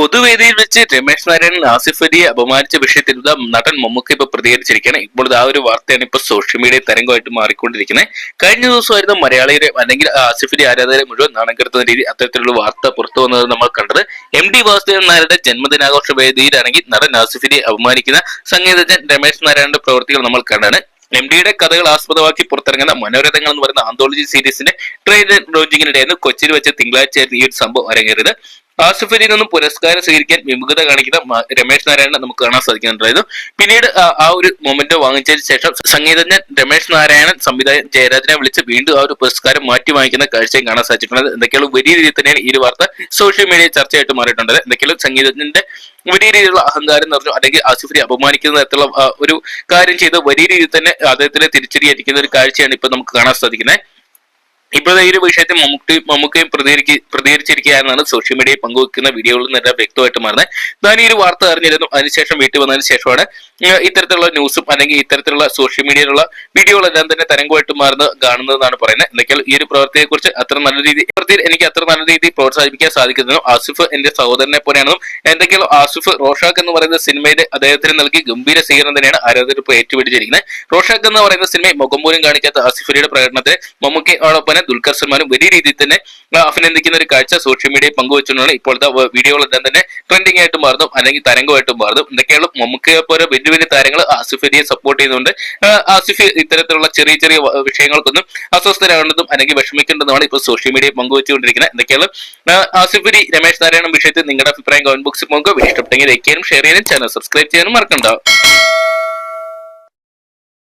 പൊതുവേദിയിൽ വെച്ച് രമേശ് നാരായണൻ ആസിഫ് അലിയെ അപമാനിച്ച വിഷയത്തിൽ നടൻ മമ്മൂക്ക ഇപ്പൊ പ്രതികരിച്ചിരിക്കുകയാണ്. ഇപ്പോൾ ആ ഒരു വാർത്തയാണ് ഇപ്പൊ സോഷ്യൽ മീഡിയ തരംഗമായിട്ട് മാറിക്കൊണ്ടിരിക്കുന്നത്. കഴിഞ്ഞ ദിവസമായിരുന്നു മലയാളിയുടെ അല്ലെങ്കിൽ ആസിഫ് അലി ആരാധകരെ മുഴുവൻ നാണം കെടുത്തുന്ന രീതി അത്തരത്തിലുള്ള വാർത്ത പുറത്തു വന്നത് നമ്മൾ കണ്ടത്. എം ഡി വാസുദേവൻ നായരുടെ ജന്മദിനാഘോഷ വേദിയിലാണെങ്കിൽ നടൻ ആസിഫ് അലിയെ അപമാനിക്കുന്ന സംഗീതജ്ഞൻ രമേശ് നാരായണന്റെ പ്രവൃത്തികൾ നമ്മൾ കണ്ടാണ്. എം ഡിയുടെ കഥകൾ ആസ്പദമാക്കി പുറത്തിറങ്ങുന്ന മനോരഥങ്ങൾ എന്ന് പറയുന്ന ആന്തോളജി സീരീസിന്റെ ട്രെയിലർ ലോഞ്ചിങ്ങിനിടെയായിരുന്നു കൊച്ചിയിൽ വെച്ച് തിങ്കളാഴ്ചയായിരുന്നു ഈ ഒരു സംഭവം അരങ്ങേറിയത്. ആസിഫ് അലിയിൽ നിന്നും പുരസ്കാരം സ്വീകരിക്കാൻ വിമുഖത കാണിക്കുന്ന രമേശ് നാരായണനെ നമുക്ക് കാണാൻ സാധിക്കുന്നുണ്ടായിരുന്നു. പിന്നീട് ആ- ഒരു മൊമെന്റ് വാങ്ങിച്ചതിന് ശേഷം സംഗീതജ്ഞൻ രമേശ് നാരായണൻ സംവിധായകൻ ജയരാജനെ വിളിച്ച് വീണ്ടും ആ ഒരു പുരസ്കാരം മാറ്റി വാങ്ങിക്കുന്ന കാഴ്ചയും കാണാൻ സാധിച്ചിട്ടുണ്ട്. എന്തൊക്കെയാണ് വലിയ രീതിയിൽ തന്നെയാണ് ഈ വാർത്ത സോഷ്യൽ മീഡിയ ചർച്ചയായിട്ട് മാറിയിട്ടുണ്ട്. എന്തൊക്കെയാണ് സംഗീതജ്ഞന്റെ വലിയ രീതിയിലുള്ള അഹങ്കാരം നിറഞ്ഞു അല്ലെങ്കിൽ ആസിഫലി അപമാനിക്കുന്ന തരത്തിലുള്ള ഒരു കാര്യം ചെയ്ത് വലിയ രീതിയിൽ തന്നെ അദ്ദേഹത്തിനെ തിരിച്ചടിയായിരിക്കുന്ന ഒരു കാഴ്ചയാണ് ഇപ്പൊ നമുക്ക് കാണാൻ സാധിക്കുന്നത്. ഇപ്പോഴത്തെ ഈ ഒരു വിഷയത്തിൽ മമ്മൂട്ടി മമ്മൂക്കയും പ്രതികരിക്ക പ്രതികരിച്ചിരിക്കുകയാണെന്നാണ് സോഷ്യൽ മീഡിയയിൽ പങ്കുവെക്കുന്ന വീഡിയോകളിൽ നിന്നെല്ലാം വ്യക്തമായിട്ട് മാറുന്നത്. ഞാൻ ഈ ഒരു വാർത്ത അറിഞ്ഞിരുന്നു. അതിനുശേഷം വീട്ടിൽ വന്നതിന് ശേഷമാണ് ഇത്തരത്തിലുള്ള ന്യൂസും അല്ലെങ്കിൽ ഇത്തരത്തിലുള്ള സോഷ്യൽ മീഡിയയിലുള്ള വീഡിയോകളെല്ലാം തന്നെ തരംഗമായിട്ട് മാറുന്ന കാണുന്നതെന്നാണ് പറയുന്നത്. എന്തൊക്കെയാൽ ഈ ഒരു പ്രവൃത്തിയെ കുറിച്ച് അത്ര നല്ല രീതി പ്രവൃത്തിയിൽ എനിക്ക് അത്ര നല്ല രീതി പ്രോത്സാഹിപ്പിക്കാൻ സാധിക്കുന്നതും ആസിഫ് എന്റെ സഹോദരനെ പോലെയാണെന്നും എന്തൊക്കെയാണ് ആസിഫ് റോഷാക്ക് എന്ന് പറയുന്ന സിനിമയിൽ അദ്ദേഹത്തിന് നൽകി ഗംഭീര സ്വീകരണം തന്നെയാണ് ആരാധകർ ഇപ്പോൾ ഏറ്റുപിടിച്ചിരിക്കുന്നത്. റോഷാക്ക് എന്ന് പറയുന്ന സിനിമയിൽ മുഖം പോലും കാണിക്കാത്ത ആസിഫലിയുടെ പ്രകടനത്തെ മമ്മൂക്കയോടൊപ്പം ദുൽഖർ സൽമാനും വലിയ രീതിയിൽ തന്നെ അഭിനന്ദിക്കുന്ന ഒരു കാഴ്ച സോഷ്യൽ മീഡിയയിൽ പങ്കുവെച്ചുകൊണ്ടാണ് ഇപ്പോഴത്തെ വീഡിയോ വീഡിയോകളെല്ലാം തന്നെ ട്രെൻഡിങ് ആയിട്ട് മാറുന്നു അല്ലെങ്കിൽ തരംഗമായിട്ട് മാറുന്നു. എന്തൊക്കെയാണ് മമ്മൂക്കയെ പോലെ വലിയ വലിയ താരങ്ങൾ ആസിഫലിയെ സപ്പോർട്ട് ചെയ്യുന്നുണ്ട്. ആസിഫി ഇത്തരത്തിലുള്ള ചെറിയ ചെറിയ വിഷയങ്ങൾക്കൊന്നും അസ്വസ്ഥരാകേണ്ടതും അല്ലെങ്കിൽ വിഷമിക്കേണ്ടതുമാണ് ഇപ്പോൾ സോഷ്യൽ മീഡിയയിൽ പങ്കുവച്ചുകൊണ്ടിരിക്കുന്നത്. എന്തൊക്കെയാണ്? ആസിഫ് രമേശ് നാരായണൻ വിഷയത്തിൽ നിങ്ങളുടെ അഭിപ്രായം കമന്റ് ബോക്സിൽ പോകുക ഇഷ്ടപ്പെട്ടെങ്കിൽ ലൈക്ക് ചെയ്യാനും ഷെയർ ചെയ്യാനും ചാനൽ സബ്സ്ക്രൈബ് ചെയ്യാനും മറക്കണ്ട.